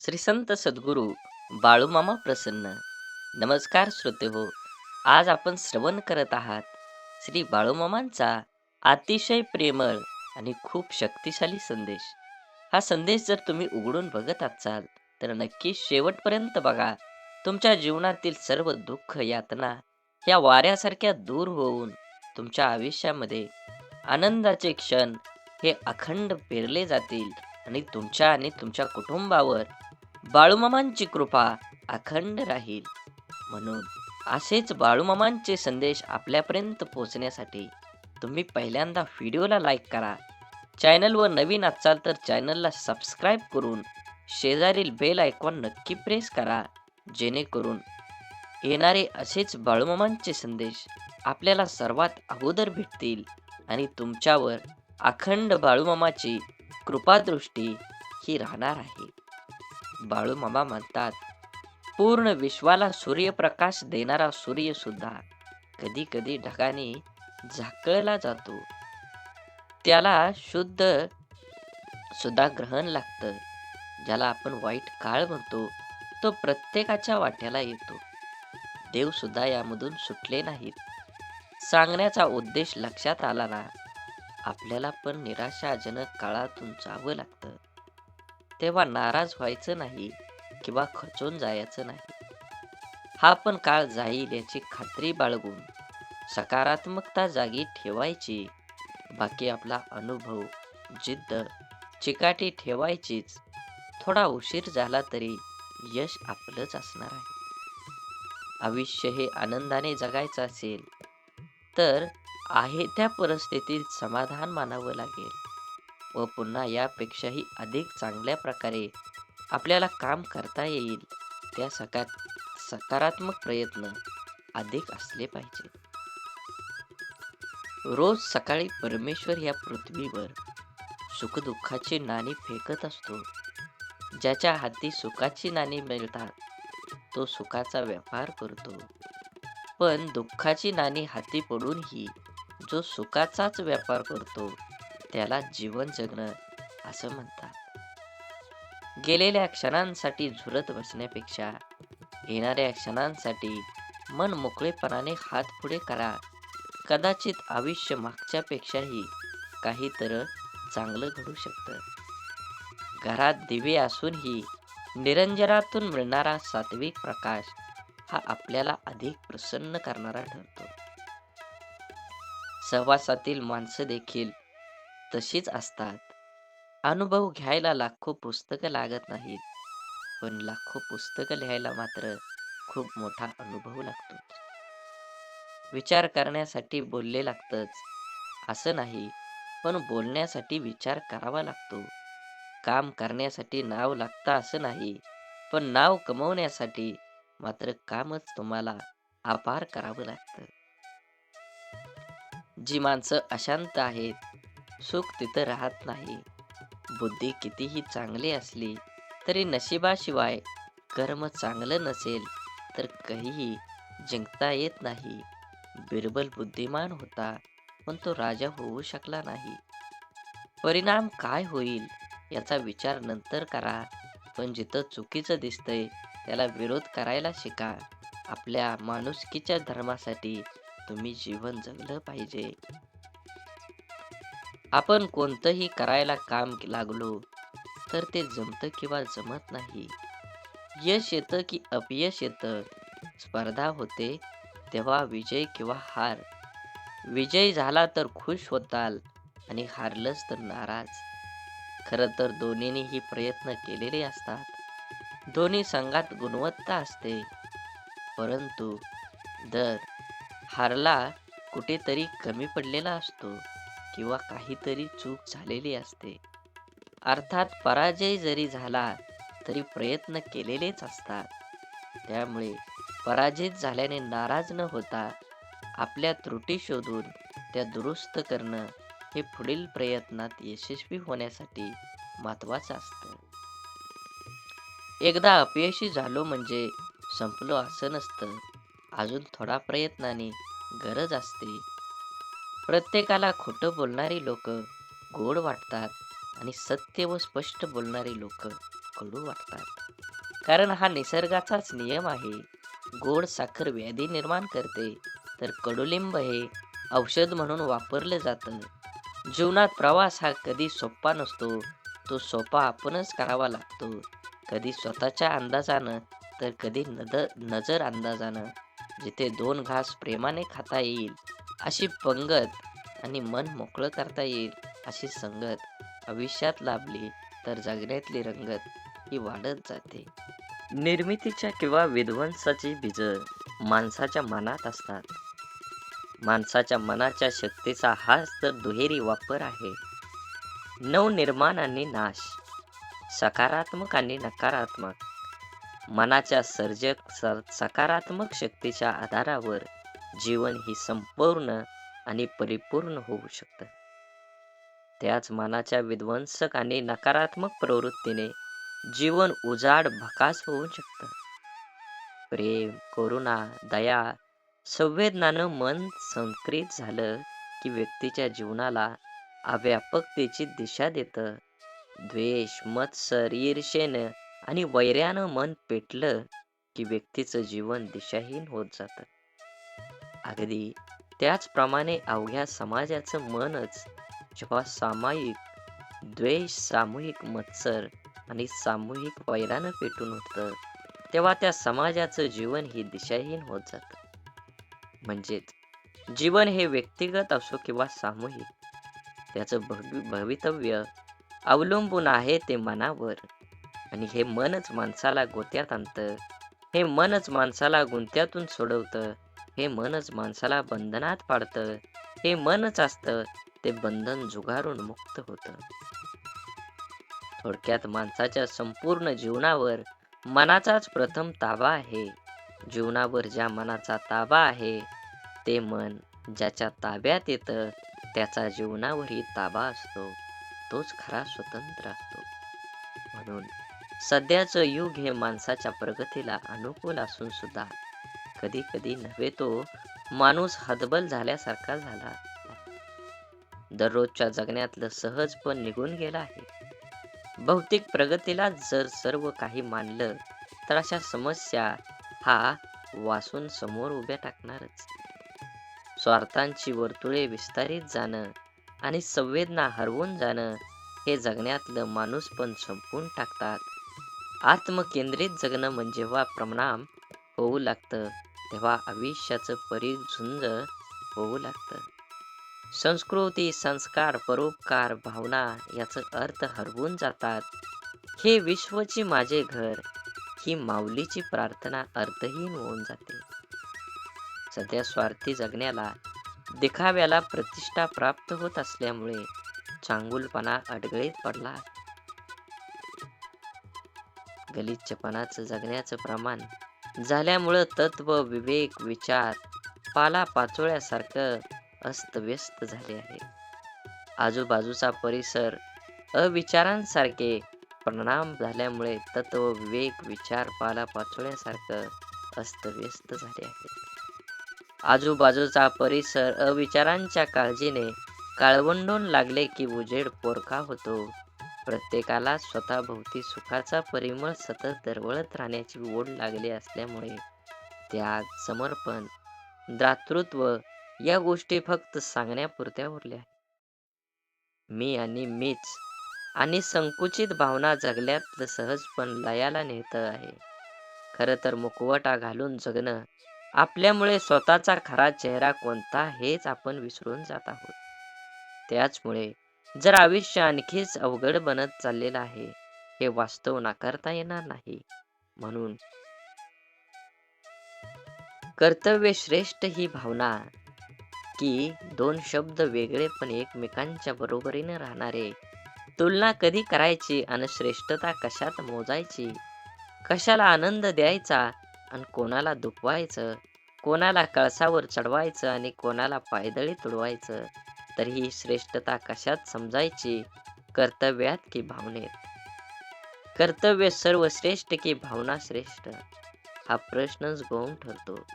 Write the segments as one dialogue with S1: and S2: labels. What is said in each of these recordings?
S1: श्री संत सद्गुरू बाळूमामा प्रसन्न. नमस्कार श्रोते हो आज आपण श्रवण करत आहात श्री बाळूमामांचा अतिशय प्रेमळ आणि खूप शक्तिशाली संदेश. हा संदेश जर तुम्ही उघडून बघत असाल तर नक्की शेवटपर्यंत बघा. तुमच्या जीवनातील सर्व दुःख यातना या वाऱ्यासारख्या दूर होऊन तुमच्या आयुष्यामध्ये आनंदाचे क्षण हे अखंड पेरले जातील आणि तुमच्या आणि तुमच्या कुटुंबावर बाळूमामांची कृपा अखंड राहील. म्हणून असेच बाळूमामांचे संदेश आपल्यापर्यंत पोहोचण्यासाठी तुम्ही पहिल्यांदा व्हिडिओला लाईक करा. चॅनलवर नवीन असाल तर चॅनलला सबस्क्राईब करून शेजारील बेल आयकॉन नक्की प्रेस करा जेणेकरून येणारे असेच बाळूमामांचे संदेश आपल्याला सर्वात अगोदर भेटतील आणि तुमच्यावर अखंड बाळूमामाची कृपादृष्टी ही राहणार आहे. बाळूमामा म्हणतात पूर्ण विश्वाला सूर्यप्रकाश देणारा सूर्य सुद्धा कधी कधी ढगाने झाकळला जातो. त्याला शुद्ध सुद्धा ग्रहण लागतं ज्याला आपण वाईट काळ म्हणतो. तो प्रत्येकाच्या वाट्याला येतो. देव सुद्धा यामधून सुटले नाहीत. सांगण्याचा उद्देश लक्षात आला ना आपल्याला पण निराशाजनक काळातून जावं लागतं. तेव्हा नाराज व्हायचं नाही किंवा खचून जायचं नाही. हा पण काळ जाईल याची खात्री बाळगून सकारात्मकता जागी ठेवायची. बाकी आपला अनुभव जिद्द चिकाटी ठेवायचीच. थोडा उशीर झाला तरी यश आपलंच असणार आहे. आयुष्य हे आनंदाने जगायचं असेल तर आहे त्या परिस्थितीत समाधान मानावं लागेल. व पुन्हा यापेक्षाही अधिक चांगल्या प्रकारे आपल्याला काम करता येईल. त्या सका सकारात्मक प्रयत्न अधिक असले पाहिजे. रोज सकाळी परमेश्वर या पृथ्वीवर सुखदुःखाची नाणी फेकत असतो. ज्याच्या हाती सुखाची नाणी मिळतात तो सुखाचा व्यापार करतो. पण दुःखाची नाणी हाती पडूनही जो सुखाचाच व्यापार करतो त्याला जीवन जगणं असं म्हणतात. गेलेल्या क्षणांसाठी झुरत बसण्यापेक्षा येणाऱ्या क्षणांसाठी मन मोकळेपणाने हात पुढे करा. कदाचित आयुष्य मागच्यापेक्षाही काहीतर चांगलं घडू शकतं. घरात दिवे असूनही निरंजनातून मिळणारा सात्विक प्रकाश हा आपल्याला अधिक प्रसन्न करणारा ठरतो. सहवासातील माणसं देखील तशीच असतात. अनुभव घ्यायला लाखो पुस्तकं लागत नाहीत. पण लाखो पुस्तकं लिहायला मात्र खूप मोठा अनुभव लागतो. विचार करण्यासाठी बोलले लागतंच. असं नाही पण बोलण्यासाठी विचार करावा लागतो. काम करण्यासाठी नाव लागतं असं नाही पण नाव कमवण्यासाठी मात्र कामच तुम्हाला अपार करावं लागतं. जी माणसं अशांत आहेत सुख तिथं राहत नाही. बुद्धी कितीही चांगली असली तरी नशिबाशिवाय कर्म चांगलं नसेल तर काहीही जिंकता येत नाही. बिरबल बुद्धिमान होता पण तो राजा होऊ शकला नाही. परिणाम काय होईल याचा विचार नंतर करा पण जिथं चुकीचं दिसतंय त्याला विरोध करायला शिका. आपल्या माणुसकीच्या धर्मासाठी तुम्ही जीवन जगलं पाहिजे. आपण कोणतंही करायला काम लागलो तर ते जमतं किंवा जमत नाही. यश येतं की अपयश येतं. स्पर्धा होते तेव्हा विजय किंवा हार. विजय झाला तर खुश होताल आणि हारलंच तर नाराज. खरं तर दोन्हीही प्रयत्न केलेले असतात. दोन्ही संघात गुणवत्ता असते. परंतु दर हारला कुठेतरी कमी पडलेला असतो. किंवा काहीतरी चूक झालेली असते. अर्थात पराजय जरी झाला तरी प्रयत्न केलेलेच असतात. त्यामुळे पराजित झाल्याने नाराज न होता आपल्या त्रुटी शोधून त्या दुरुस्त करणं हे पुढील प्रयत्नात यशस्वी होण्यासाठी महत्वाचं असतं. एकदा अपयशी झालो म्हणजे संपलो असं नसतं. अजून थोडा प्रयत्नाने गरज असते. प्रत्येकाला खोटं बोलणारी लोक गोड वाटतात आणि सत्य व स्पष्ट बोलणारी लोक कडू वाटतात. कारण हा निसर्गाचाच नियम आहे. गोड साखर व्याधी निर्माण करते तर कडुलिंब हे औषध म्हणून वापरलं जातं. जीवनात प्रवास हा कधी सोपा नसतो तो सोपा आपणच करावा लागतो. कधी स्वतःच्या अंदाजानं तर कधी नद नजर अंदाजानं जिथे दोन घास प्रेमाने खाता येईल अशी पंगत आणि मन मोकळं करता येईल अशी संगत आयुष्यात लाभली तर जगण्यातली रंगत ही वाढत जाते. निर्मितीच्या किंवा विध्वंसाची बीज माणसाच्या मनात असतात. माणसाच्या मनाच्या शक्तीचा हाच तर दुहेरी वापर आहे. नवनिर्माण आणि नाश सकारात्मक आणि नकारात्मक. मनाच्या सर्जक सकारात्मक शक्तीच्या आधारावर जीवन ही संपूर्ण आणि परिपूर्ण होऊ शकतं. त्याच मनाच्या विध्वंसक आणि नकारात्मक प्रवृत्तीने जीवन उजाड भकास होऊ शकतं. प्रेम करुणा दया संवेदनानं मन संक्रित झालं की व्यक्तीच्या जीवनाला अव्यापकतेची दिशा देतं. द्वेष मत्सर ईर्षेनं आणि वैर्यानं मन पेटलं की व्यक्तीचं जीवन दिशाहीन होत जातं. अगदी. त्याचप्रमाणे अवघ्या समाजाचं मनच जेव्हा सामायिक द्वेष सामूहिक मत्सर आणि सामूहिक वैरानं पेटून होतं तेव्हा त्या समाजाचं जीवन ही दिशाहीन होत जातं. म्हणजेच जीवन हे व्यक्तिगत असो किंवा सामूहिक त्याचं भवि भवितव्य अवलंबून आहे ते मनावर. आणि हे मनच माणसाला गोत्यात आणतं हे मनच माणसाला गुंत्यातून सोडवतं हे मनच माणसाला बंधनात पाडतं. हे मनच असतं. ते बंधन जुगारून मुक्त होतं. थोडक्यात माणसाच्या संपूर्ण जीवनावर मनाचाच प्रथम ताबा आहे. जीवनावर ज्या मनाचा ताबा आहे ते मन ज्याच्या ताब्यात येतं त्याचा जीवनावरही ताबा असतो. तोच खरा स्वतंत्र असतो. म्हणून सध्याचं युग हे माणसाच्या प्रगतीला अनुकूल असून सुद्धा कधी कधी नव्हे तो माणूस हतबल झाल्यासारखा झाला. दररोजच्या जगण्यातलं सहजपण निघून गेलं आहे. भौतिक प्रगतीला जर सर्व काही मानलं तर अशा समस्या हा वासून समोर उभ्या टाकणारच. स्वार्थांची वर्तुळे विस्तारित जाणं आणि संवेदना हरवून जाणं हे जगण्यातलं माणूस पण संपून टाकतात. आत्मकेंद्रित जगणं म्हणजे वा परिणाम होऊ लागतं. तेव्हा आयुष्याचं परीघ झुंज होऊ लागतं. संस्कृती संस्कार परोपकार भावना याचं अर्थ हरवून जातात. हे विश्वची माझे घर ही माऊलीची प्रार्थना अर्थहीन होऊन जाते. सध्या स्वार्थी जगण्याला दिखाव्याला प्रतिष्ठा प्राप्त होत असल्यामुळे चांगुलपणा अडगळीत पडला. गलिच्छपणाचं जगण्याचं प्रमाण झाल्यामुळं तत्व विवेक विचार पाला पाचोळ्यासारखं अस्तव्यस्त झाले आहे. आजूबाजूचा परिसर अविचारांसारखे परिणाम झाल्यामुळे तत्व विवेक विचार पाला पाचोळ्यासारखं अस्तव्यस्त झाले आहे. आजूबाजूचा परिसर अविचारांच्या काळजीने काळवंडून लागले की उजेड पोरखा होतो. प्रत्येकाला स्वतःभोवती सुखाचा परिमळ सतत दरवळत राहण्याची ओढ लागली असल्यामुळे त्याग समर्पण दातृत्व या गोष्टी फक्त सांगण्यापुरत्या उरल्या मी आणि मीच आणि संकुचित भावना जगल्यात सहजपण लयाला नेत आहे. खरं तर मुखवटा घालून जगणं आपल्यामुळे स्वतःचा खरा चेहरा कोणता हेच आपण विसरून जात आहोत. त्याचमुळे जर आयुष्य आणखीच अवघड बनत चाललेलं आहे हे वास्तव नाकारता येणार नाही. म्हणून कर्तव्य श्रेष्ठ ही भावना की दोन शब्द वेगळे पण एकमेकांच्या बरोबरीने राहणारे तुलना कधी करायची आणि श्रेष्ठता कशात मोजायची? कशाला आनंद द्यायचा आणि कोणाला दुखवायचं? कोणाला कळसावर चढवायचं आणि कोणाला पायदळी तुडवायचं? तर ही श्रेष्ठता कशात समजायची? कर्तव्यात की भावनेत? कर्तव्य सर्वश्रेष्ठ की भावना श्रेष्ठ? हा प्रश्नच गौण ठरतो.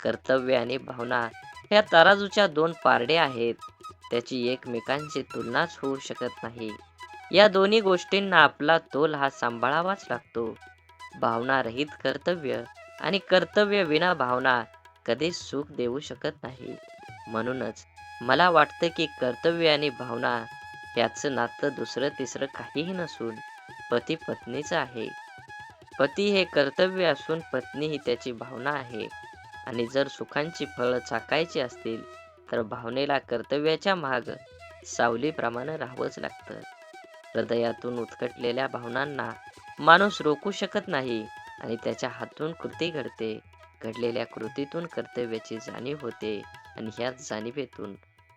S1: कर्तव्य आणि भावना ह्या तराजूच्या दोन पारडे आहेत. त्याची एकमेकांची तुलनाच होऊ शकत नाही. या दोन्ही गोष्टींना आपला तोल हा सांभाळावाच लागतो. भावना रहित कर्तव्य आणि कर्तव्य विना भावना कधीच सुख देऊ शकत नाही. म्हणूनच मला वाटतं की कर्तव्य आणि भावना याचं नातं दुसरं तिसरं काहीही नसून पती पत्नीचं आहे. पती हे कर्तव्य असून पत्नी ही त्याची भावना आहे. आणि जर सुखांची फळं चाकायची असतील तर भावनेला कर्तव्याच्या माग सावलीप्रमाणे राहावंच लागतं. हृदयातून उत्कटलेल्या भावनांना माणूस रोखू शकत नाही आणि त्याच्या हातून कृती घडते. घडलेल्या कृतीतून कर्तव्याची जाणीव होते आणि ह्याच जाणीवेतून